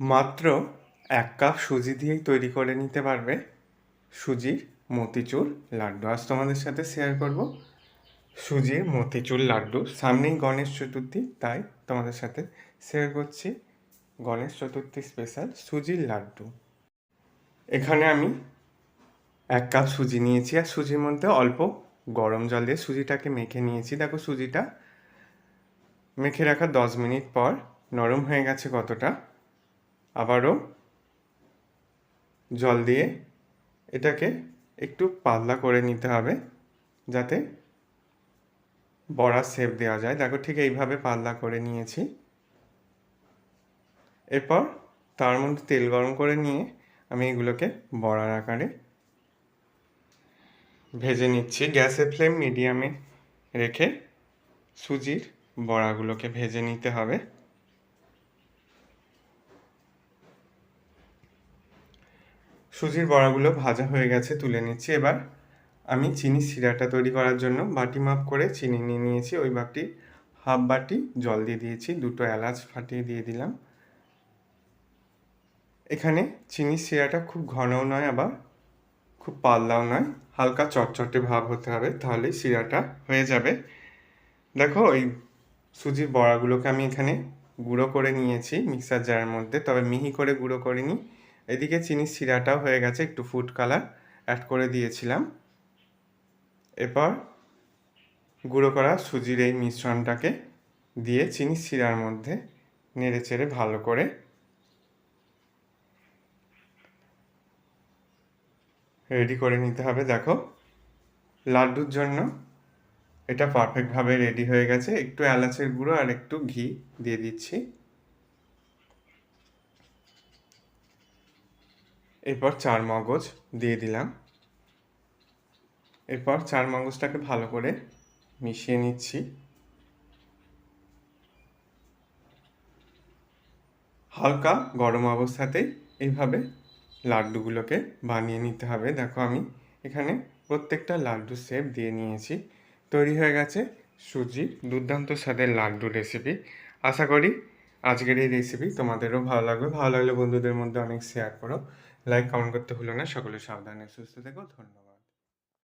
মাত্র এক কাপ সুজি দিয়েই তৈরি করে নিতে পারবে সুজির মতিচুর লাড্ডু। আজ তোমাদের সাথে শেয়ার করব সুজির মতিচুর লাড্ডু। সামনেই গণেশ চতুর্থী, তাই তোমাদের সাথে শেয়ার করছি গণেশ চতুর্থী স্পেশাল সুজির লাড্ডু। এখানে আমি এক কাপ সুজি নিয়েছি আর সুজির মধ্যে অল্প গরম জল দিয়ে সুজিটাকে মেখে নিয়েছি। দেখো সুজিটা মেখে রাখা দশ মিনিট পর নরম হয়ে গেছে কতটা। আবারও জল দিয়ে এটাকে একটু পাতলা করে নিতে হবে, যাতে বড়া সেপ দেওয়া যায়। দেখো ঠিক এইভাবে পাতলা করে নিয়েছি। এরপর তার মধ্যে তেল গরম করে নিয়ে আমি এগুলোকে বড়ার আকারে ভেজে নিচ্ছি। গ্যাসের ফ্লেম মিডিয়ামে রেখে সুজির বড়াগুলোকে ভেজে নিতে হবে। সুজির বড়াগুলো ভাজা হয়ে গেছে, তুলে নিচ্ছি এবার। আমি চিনি সিরাটা তৈরি করার জন্য বাটি মাপ করে চিনি নিয়ে নিয়েছি, ওই বাটি হাফ বাটি জল দিয়ে দিয়েছি, দুটো এলাচ ফাটিয়ে দিয়ে দিলাম। এখানে চিনি সিরাটা খুব ঘনও নয় আবার, খুব পাতলাও নয়, হালকা চটচটে ভাব হতে হবে, তাহলে সিরাটা হয়ে যাবে। দেখো, ওই সুজির বড়াগুলোকে আমি এখানে গুঁড়ো করে নিয়েছি মিক্সার জারের মধ্যে, তবে মিহি করে গুঁড়ো করিনি। এদিকে চিনির শিরাটাও হয়ে গেছে, একটু ফুড কালার অ্যাড করে দিয়েছিলাম। এরপর গুঁড়ো করা সুজির এই মিশ্রণটাকে দিয়ে চিনির শিরার মধ্যে নেড়ে চেড়ে ভালো করে রেডি করে নিতে হবে। দেখো, লাড্ডুর জন্য এটা পারফেক্টভাবে রেডি হয়ে গেছে। একটু এলাচের গুঁড়ো আর একটু ঘি দিয়ে দিচ্ছি। এরপর চার মগজ দিয়ে দিলাম। এরপর চার মগজটাকে ভালো করে মিশিয়ে নিচ্ছি। হালকা গরম অবস্থাতেই এইভাবে লাড্ডুগুলোকে বানিয়ে নিতে হবে। দেখো আমি এখানে প্রত্যেকটা লাড্ডু শেপ দিয়ে নিয়েছি। তৈরি হয়ে গেছে সুজির দুর্দান্ত স্বাদের লাড্ডু রেসিপি আশা করি আজকের এই রেসিপি তোমাদেরও ভালো লাগবে। ভালো লাগলে বন্ধুদের মধ্যে অনেক শেয়ার করো। লাইক কমেন্ট করতে ভুলো না। সকলে সাবধানে সুস্থ থেকো। ধন্যবাদ।